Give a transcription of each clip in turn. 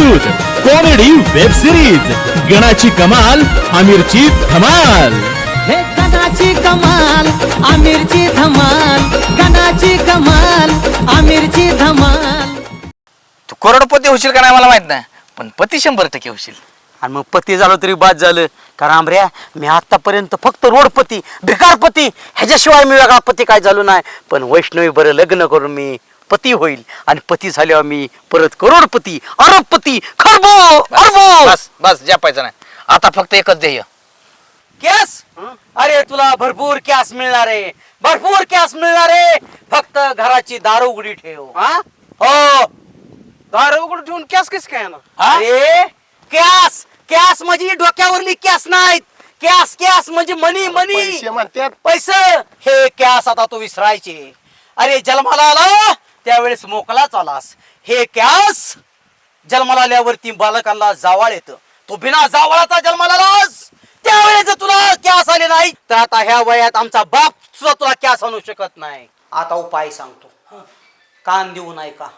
News comedy web series गणाची कमाल आमिरची धमाल. हे गणाची कमाल आमिरची धमाल गणाची कमाल आमिरची धमाल. तू करोडपती होशील का नाही मला माहीत नाही पण पती शंभर टक्के होशील. आणि मग पती झालो तरी बाद झालं. कारण आमऱ्या मी आतापर्यंत फक्त रोडपती भिकारपती ह्याच्याशिवाय मी वेगळा पती काय झालो नाही. पण वैष्णवी बरं लग्न करून मी पती होईल. आणि पती झाल्यावर मी परत करोडपती अरबपती खरबो अरबो बस बस जपायचं नाही. आता फक्त एकच ध्येय. कॅस? अरे तुला भरपूर कॅस मिळणार आहे. भरपूर कॅस मिळणार आहे. फक्त घराची दार उघडी ठेव. हा? हो. दार उघड ठेवून कॅस कस काय हा? अरे कॅस! कॅस म्हणजे डोक्यावरली कॅस नाहीत. कॅस कॅस म्हणजे मनी मनी. पैसे म्हणतात. पैसे! हे कॅस आता तू विसरायचे. अरे जन्माला आला? त्यावेळेस मोकलाच आलास हे क्यास जन्माला आल्यावरती बालकांना जावाळ येत. तू बिना जावळाचा जन्माला आलास. त्यावेळेस तुला क्यास आले नाही तर आता ह्या वयात आमचा बाप सुद्धा तुला क्यास आणू शकत नाही. आता उपाय सांगतो. कान देऊ नाही का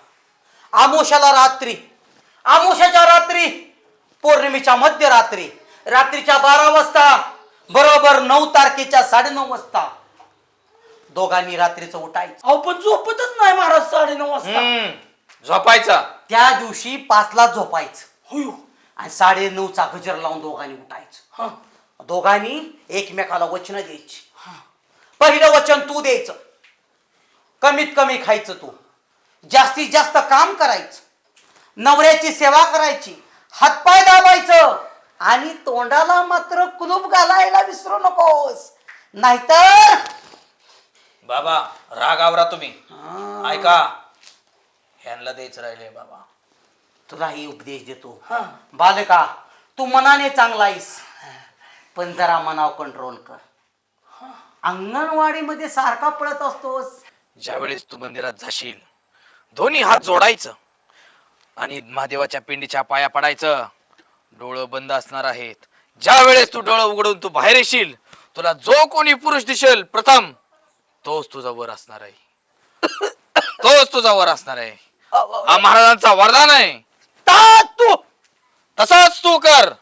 आमोशाला रात्री आमोशाच्या रात्री पौर्णिमेच्या मध्यरात्री रात्रीच्या बारा वाजता बरोबर नऊ तारखेच्या साडेनऊ वाजता दोघांनी रात्रीचं उठायचं. अहो पण झोपतच नाही महाराज साडेनऊ वाजता. हम्म, झोपायचा. त्या दिवशी पाचला झोपायचं. होयो. आणि साडे नऊचा गजर लावून दोघांनी उठायचं. हा. दोघांनी एकमेकाला वचन द्यायची. पहिलं वचन तू द्यायचं. कमीत कमी खायचं तू. जास्तीत जास्त काम करायचं. नवऱ्याची सेवा करायची. हातपाय दाबायचं. आणि तोंडाला मात्र कुलूप घालायला विसरू नकोस. नाहीतर बाबा रागावरा तुम्ही. ऐका. ह्यांना द्यायचं राहिले बाबा. तुलाही उपदेश देतो. हा. बालका तू मनाने चांगला आहेस. पण जरा मनाव कंट्रोल कर. अंगणवाडीमध्ये सारखा पळत असतोस. ज्यावेळेस तू मंदिरात जाशील दोन्ही हात जोडायचं आणि महादेवाच्या पिंडीच्या पाया पडायचं. डोळं बंद असणार आहेत. ज्या वेळेस तू डोळं उघडून तू बाहेर येशील तुला जो कोणी पुरुष दिसेल प्रथम तोच तुझा वर असणार आहे. तोच तुझा वर असणार आहे. हा महाराजांचा वरदान आहे. ता तू! तसंच तू कर.